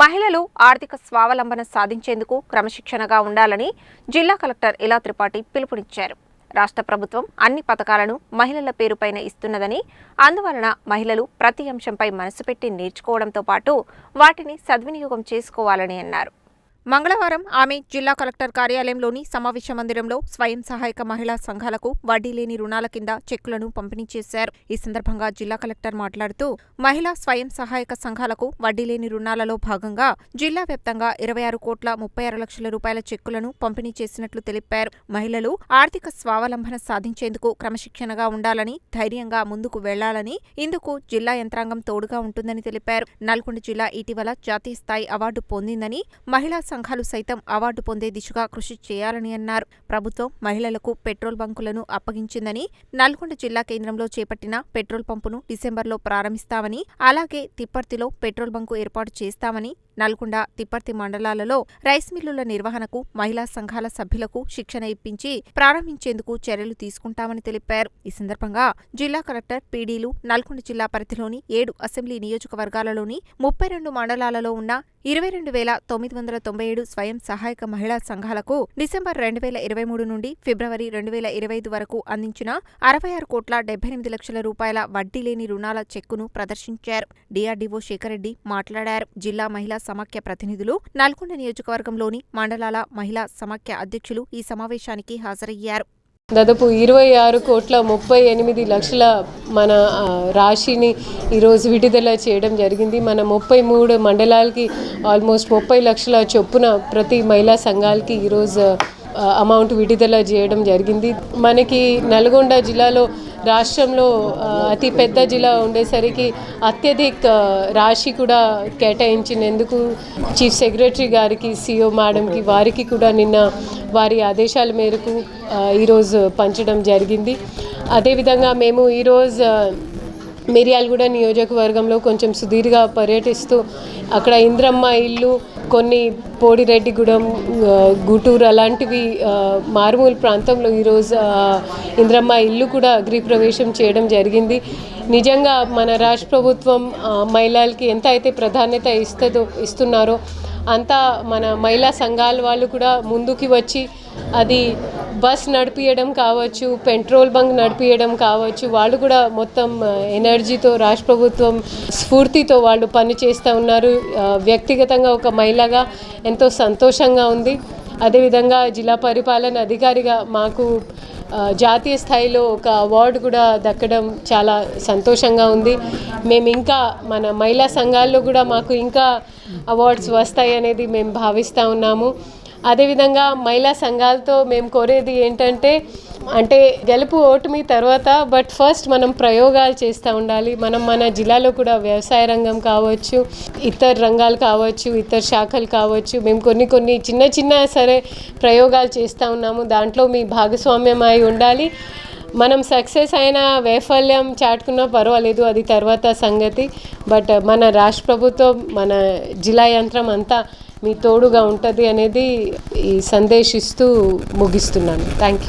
మహిళలు ఆర్థిక స్వావలంబన సాధించేందుకు క్రమశిక్షణగా ఉండాలని జిల్లా కలెక్టర్ ఇలా త్రిపాఠి పిలుపునిచ్చారు. రాష్ట్ర ప్రభుత్వం అన్ని పథకాలను మహిళల పేరుపైన ఇస్తున్నదని అందువలన మహిళలు ప్రతి అంశంపై మనసు పెట్టి నేర్చుకోవడంతో పాటు వాటిని సద్వినియోగం చేసుకోవాలని అన్నారు. మంగళవారం ఆమె జిల్లా కలెక్టర్ కార్యాలయంలోని సమావేశ మందిరంలో స్వయం సహాయక మహిళా సంఘాలకు వడ్డీ లేని రుణాల కింద చెక్కులను పంపిణీ చేశారు. ఈ సందర్భంగా జిల్లా కలెక్టర్ మాట్లాడుతూ మహిళా స్వయం సహాయక సంఘాలకు వడ్డీ లేని రుణాలలో భాగంగా జిల్లా వ్యాప్తంగా ఇరవై ఆరు కోట్ల ముప్పై ఆరు లక్షల రూపాయల చెక్కులను పంపిణీ చేసినట్లు తెలిపారు. మహిళలు ఆర్థిక స్వావలంబన సాధించేందుకు క్రమశిక్షణగా ఉండాలని ధైర్యంగా ముందుకు వెళ్ళాలని ఇందుకు జిల్లా యంత్రాంగం తోడుగా ఉంటుందని తెలిపారు. నల్గొండ జిల్లా ఇటీవల జాతీయ స్థాయి అవార్డు పొందిందని మహిళా సంఘాలు సైతం అవార్డు పొందే దిశగా కృషి చేయాలని అన్నారు. ప్రభుత్వం మహిళలకు పెట్రోల్ బంకులను అప్పగించిందని నల్గొండ జిల్లా కేంద్రంలో చేపట్టిన పెట్రోల్ పంపును డిసెంబర్లో ప్రారంభిస్తామని అలాగే తిప్పర్తిలో పెట్రోల్ బంకు ఏర్పాటు చేస్తామని నల్గొండ తిప్పర్తి మండలాలలో రైస్ మిల్లుల నిర్వహణకు మహిళా సంఘాల సభ్యులకు శిక్షణ ఇప్పించి ప్రారంభించేందుకు చర్యలు తీసుకుంటామని తెలిపారు. ఈ సందర్భంగా జిల్లా కలెక్టర్ పీడీలు నల్గొండ జిల్లా పరిధిలోని ఏడు అసెంబ్లీ నియోజకవర్గాలలోని ముప్పై రెండు మండలాలలో ఉన్న ఇరవై రెండు వేల తొమ్మిది వందల తొంభై ఏడు స్వయం సహాయక మహిళా సంఘాలకు డిసెంబర్ రెండు వేల ఇరవై మూడు నుండి ఫిబ్రవరి రెండు వేల ఇరవై ఐదు వరకు అందించిన అరవై ఆరు కోట్ల డెబ్బై ఎనిమిది లక్షల రూపాయల వడ్డీ లేని రుణాల చెక్కును ప్రదర్శించారు. డిఆర్డీఓ శేఖరెడ్డి మాట్లాడారు. జిల్లా మహిళా సమాఖ్య ప్రతినిధులు నల్గొండ నియోజకవర్గంలోని మండలాల మహిళా సమాఖ్య అధ్యక్షులు ఈ సమావేశానికి హాజరయ్యారు. దాదాపు ఇరవై ఆరు కోట్ల ముప్పై ఎనిమిది లక్షల మన రాశిని ఈరోజు విడుదల చేయడం జరిగింది. మన ముప్పై మూడు మండలాలకి ఆల్మోస్ట్ ముప్పై లక్షల చొప్పున ప్రతి మహిళా సంఘాలకి ఈరోజు అమౌంట్ విడుదల చేయడం జరిగింది. మనకి నల్గొండ జిల్లాలో రాష్ట్రంలో అతి పెద్ద జిల్లా ఉండేసరికి అత్యధిక రాశి కూడా కేటాయించినందుకు చీఫ్ సెక్రటరీ గారికి సిఓ మేడంకి వారికి కూడా నిన్న వారి ఆదేశాల మేరకు ఈరోజు పంచడం జరిగింది. అదేవిధంగా మేము ఈరోజు మిర్యాలగూడ నియోజకవర్గంలో కొంచెం సుదీర్ఘ పర్యటిస్తూ అక్కడ ఇంద్రమ్మ ఇల్లు కొన్ని పోడిరెడ్డిగూడెం ఆ, గుంటూరు అలాంటివి మారుమూల ప్రాంతంలో ఈరోజు ఇంద్రమ్మ ఇల్లు కూడా గృహప్రవేశం చేయడం జరిగింది. నిజంగా మన రాష్ట్ర ప్రభుత్వం మహిళలకి ఎంత అయితే ప్రాధాన్యత ఇస్తుందో ఇస్తున్నారో అంతా మన మహిళా సంఘాల వాళ్ళు కూడా ముందుకి వచ్చి అది బస్ నడిపియడం కావచ్చు పెట్రోల్ బంక్ నడిపియడం కావచ్చు వాళ్ళు కూడా మొత్తం ఎనర్జీతో రాష్ట్ర ప్రభుత్వం స్ఫూర్తితో వాళ్ళు పని చేస్తూ ఉన్నారు. వ్యక్తిగతంగా ఒక మహిళగా ఎంతో సంతోషంగా ఉంది. అదేవిధంగా జిల్లా పరిపాలన అధికారిగా మాకు జాతీయ స్థాయిలో ఒక అవార్డు కూడా దక్కడం చాలా సంతోషంగా ఉంది. మేము ఇంకా మన మహిళా సంఘాల్లో కూడా మాకు ఇంకా అవార్డ్స్ వస్తాయి అనేది మేము భావిస్తూ ఉన్నాము. అదేవిధంగా మహిళా సంఘాలతో మేము కోరేది ఏంటంటే అంటే గెలుపు ఓటమి తర్వాత బట్ ఫస్ట్ మనం ప్రయోగాలు చేస్తూ ఉండాలి. మనం మన జిల్లాలో కూడా వ్యవసాయ రంగం కావచ్చు ఇతర రంగాలు కావచ్చు ఇతర శాఖలు కావచ్చు మేము కొన్ని కొన్ని చిన్న చిన్న సరే ప్రయోగాలు చేస్తూ ఉన్నాము. దాంట్లో మీ భాగస్వామ్యం అయి ఉండాలి. మనం సక్సెస్ అయిన వైఫల్యం చాటుకున్నా పర్వాలేదు అది తర్వాత సంగతి. బట్ మన రాష్ట్ర ప్రభుత్వం మన జిల్లా యంత్రం అంతా మీ తోడుగా ఉంటుంది అనేది ఈ సందేశిస్తూ ముగిస్తున్నాను. Thank you